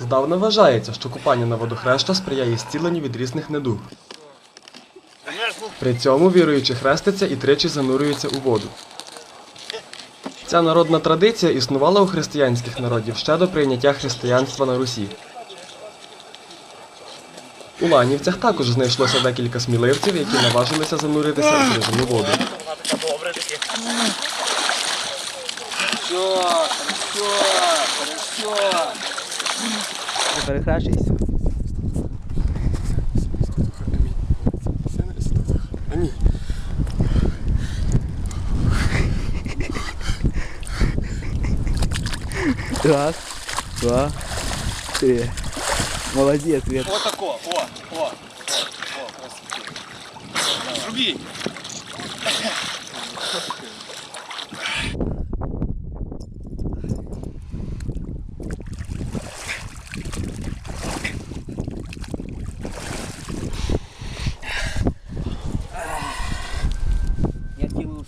Здавна вважається, що купання на водохреща сприяє зціленню від різних недуг. При цьому віруючі хреститься і тричі занурюються у воду. Ця народна традиція існувала у християнських народів ще до прийняття християнства на Русі. У Ланівцях також знайшлося декілька сміливців, які наважилися зануритися у крижану воду. Все, хорошо, хорошо. Перехрещуйся. Раз, два, три. Молодец, Свет. Вот тако, о, о, о, красиво. Другий. Я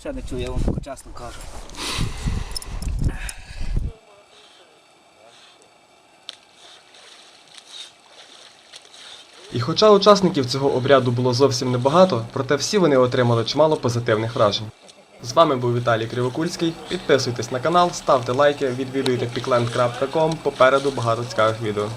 взагалі не чую, я вам чесно кажу. І хоча учасників цього обряду було зовсім небагато, проте всі вони отримали чимало позитивних вражень. З вами був Віталій Кривокульський. Підписуйтесь на канал, ставте лайки, відвідуйте pikland.com, попереду багато цікавих відео.